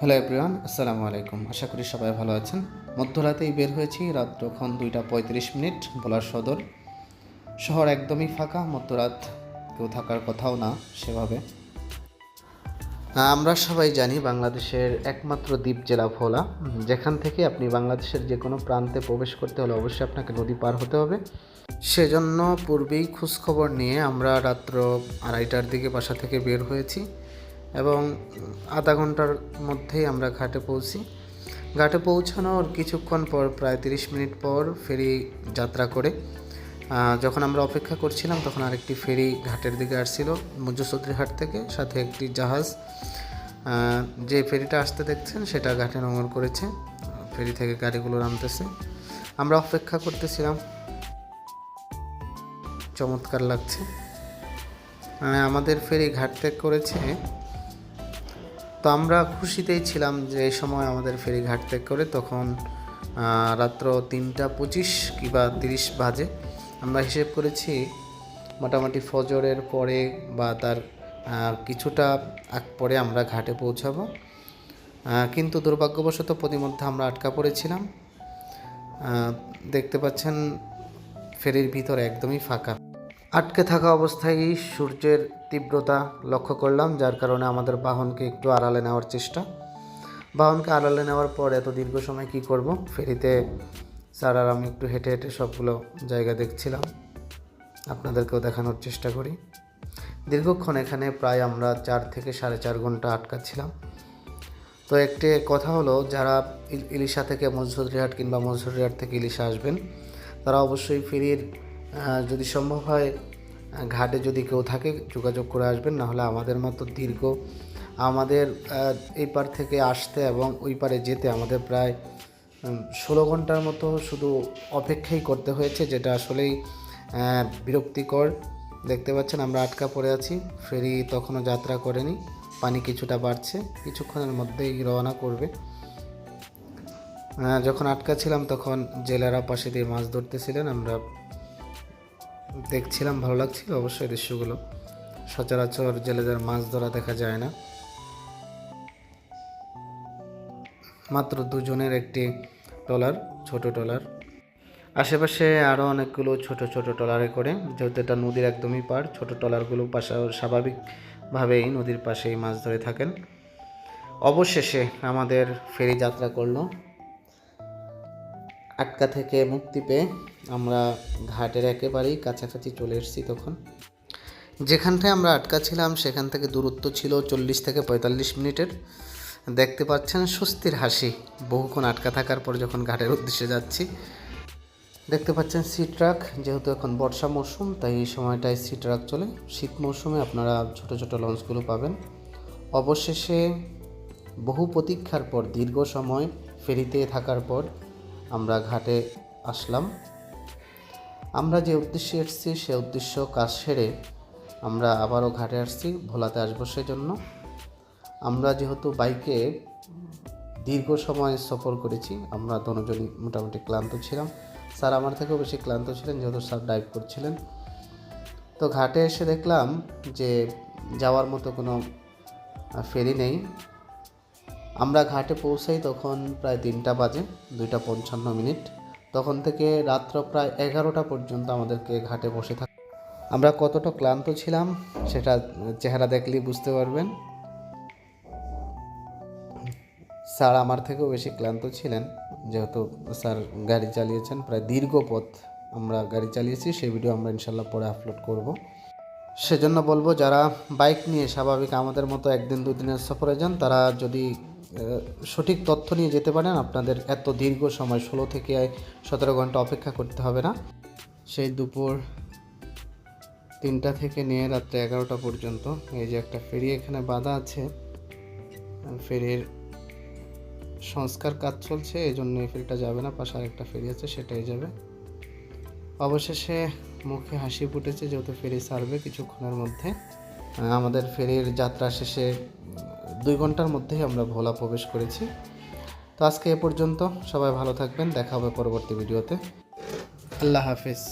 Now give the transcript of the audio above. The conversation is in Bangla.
হ্যালো এভরিওয়ান, আসসালামু আলাইকুম। আশা করি সবাই ভালো আছেন। মধ্যরাতেই বের হয়েছি রাত তখন দুইটা পঁয়ত্রিশ মিনিট ভোলার সদর শহর একদমই ফাঁকা, মধ্যরাত কেউ থাকার কথাও না সেভাবে। আমরা সবাই জানি বাংলাদেশের একমাত্র দ্বীপ জেলা ভোলা। যেখান থেকে আপনি বাংলাদেশের যে কোনো প্রান্তে প্রবেশ করতে হলে অবশ্যই আপনাকে নদী পার হতে হবে। সেজন্য পূর্বেই খোঁজখবর নিয়ে আমরা রাত্র আড়াইটার দিকে বাসা থেকে বের হয়েছি। এবং আধা ঘণ্টার মধ্যেই আমরা ঘাটে পৌঁছি। ঘাটে পৌঁছানোর কিছুক্ষণ পর, প্রায় তিরিশ মিনিট পর ফেরি যাত্রা করে। যখন আমরা অপেক্ষা করছিলাম, তখন আরেকটি ফেরি ঘাটের দিকে আসছিল মুজসুদ্রি ঘাট থেকে, সাথে একটি জাহাজ। যে ফেরিটা আসতে দেখছেন, সেটা ঘাটে নোঙর করেছে। ফেরি থেকে গাড়িগুলো নামতেছে। আমরা অপেক্ষা করতেছিলাম। চমৎকার লাগছে। মানে আমাদের ফেরি ঘাট ত্যাগ করেছে তো আমরা খুশিতেই ছিলাম যে এই সময় আমাদের ফেরি ঘাট ত্যাগ করে তখন রাত্র তিনটা পঁচিশ কিংবা তিরিশ বাজে। আমরা হিসেব করেছি মোটামুটি ফজরের পরে বা তার কিছুটা আগ পরে আমরা ঘাটে পৌঁছাবো। কিন্তু দুর্ভাগ্যবশত প্রতিমধ্যে আমরা আটকা পড়েছিলাম। দেখতে পাচ্ছেন ফেরির ভিতর একদমই ফাঁকা। আটকে থাকা অবস্থায় সূর্যের তীব্রতা লক্ষ্য করলাম, যার কারণে আমাদের বাহনকে একটু আড়ালে নেওয়ার চেষ্টা। বাহনকে আড়ালে নেওয়ার পর এত দীর্ঘ সময় কি করব? ফেরিতে স্যার আর আমি একটু হেঁটে হেঁটে সবগুলো জায়গা দেখছিলাম। আপনাদেরকেও দেখানোর চেষ্টা করি। দীর্ঘক্ষণ এখানে প্রায় আমরা চার থেকে সাড়ে চার ঘণ্টা আটকাচ্ছিলাম। তো একটি কথা হলো, যারা ইল- ইলিশা থেকে মজুরিহাট কিংবা মজুরিহাট থেকে ইলিশা আসবেন, তারা অবশ্যই ফেরির যদি সম্ভব হয় ঘাটে যদি কেউ থাকে, যোগাযোগ করে আসবেন না হলে আমাদের মতো দীর্ঘ, আমাদের এই পার থেকে আসতে এবং ওই পারে যেতে আমাদের প্রায় ষোলো ঘণ্টার মতো শুধু অপেক্ষাই করতে হয়েছে, যেটা আসলেই বিরক্তিকর। দেখতে পাচ্ছেন আমরা আটকা পড়ে আছি, ফেরি তখনও যাত্রা করেনি, পানি কিছুটা বাড়ছে, কিছুক্ষণের মধ্যেই রওনা করবে। যখন আটকা ছিলাম তখন জেলেরা পাশে দিয়ে মাছ ধরতেছিলেন, আমরা দেখছিলাম, ভালো লাগছিল, অবশ্যই দৃশ্যগুলো। সচরাচর জেলেদের মাছ ধরা দেখা যায় না। মাত্র দুজনের একটি ট্রলার, ছোট ট্রলার। আশেপাশে আরও অনেকগুলো ছোট ছোট ট্রলারে করে, যেহেতু এটা নদীর একদমই পার ছোট ট্রলারগুলো পাশা, স্বাভাবিকভাবেই নদীর পাশেই মাছ ধরে থাকেন। অবশেষে আমাদের ফেরি যাত্রা করল। আটকা থেকে মুক্তি পেয়ে আমরা ঘাটের একেবারেই কাছাকাছি চলে এসেছি তখন। যেখানটায় আমরা আটকা ছিলাম সেখান থেকে দূরত্ব ছিল চল্লিশ থেকে পঁয়তাল্লিশ মিনিটের। দেখতে পাচ্ছেন স্বস্তির হাসি, বহুক্ষণ আটকা থাকার পর যখন ঘাটের উদ্দেশ্যে যাচ্ছি। দেখতে পাচ্ছেন সি ট্রাক যেহেতু এখন বর্ষা মৌসুম তাই এই সময়টায় সি ট্রাক চলে। শীত মৌসুমে আপনারা ছোট ছোট লঞ্চগুলো পাবেন। অবশেষে বহু প্রতীক্ষার পর, দীর্ঘ সময় ফেরিতে থাকার পর আমরা ঘাটে আসলাম। আমরা যে উদ্দেশ্যে এসেছি, সে উদ্দেশ্য কাজ সেরে আমরা আবারও ঘাটে আসছি, ভোলাতে আসব সেজন্য। আমরা যেহেতু বাইকে দীর্ঘ সময় সফর করেছি, আমরা দুজনই মোটামুটি ক্লান্ত ছিলাম। স্যার আমার থেকেও বেশি ক্লান্ত ছিলেন, যেহেতু স্যার ড্রাইভ করছিলেন। তো ঘাটে এসে দেখলাম যে যাওয়ার মতো কোনো ফেরি নেই। আমরা ঘাটে পৌঁছাই তখন প্রায় তিনটা বাজে, দুইটা পঞ্চান্ন মিনিট। তখন থেকে রাত্র প্রায় এগারোটা পর্যন্ত আমাদেরকে ঘাটে বসে থাক আমরা কতটা ক্লান্ত ছিলাম, সেটা চেহারা দেখলেই বুঝতে পারবেন। স্যার আমার থেকেও বেশি ক্লান্ত ছিলেন, যেহেতু স্যার গাড়ি চালিয়েছেন, প্রায় দীর্ঘ পথ আমরা গাড়ি চালিয়েছি, সেই ভিডিও আমরা ইনশাল্লাহ পরে আপলোড করব। সেজন্য বলব, যারা বাইক নিয়ে স্বাভাবিক আমাদের মতো একদিন দুদিনের সফরে যান, তারা যদি সঠিক তথ্য নিয়ে যেতে পারেন। আপনাদের এত দীর্ঘ সময়, ষোলো থেকে সতেরো ঘণ্টা অপেক্ষা করতে হবে না। সেই দুপুর তিনটা থেকে নিয়ে রাত্রে এগারোটা পর্যন্ত। এই যে একটা ফেরি এখানে বাঁধা আছে। ফেরির সংস্কার কাজ চলছে, এই জন্য এই ফেরিটা যাবে না। পাশে আরেকটা ফেরি আছে, সেটাই যাবে। অবশেষে মুখে হাসি ফুটেছে, যেহেতু ফেরি ছাড়বে কিছুক্ষণের মধ্যে। আমাদের ফেরির যাত্রা শেষে দুই ঘণ্টার মধ্যেই আমরা ভোলা প্রবেশ করেছি। তো আজকে এ পর্যন্ত সবাই ভালো থাকবেন, দেখা হবে পরবর্তী ভিডিওতে। আল্লাহ হাফিজ।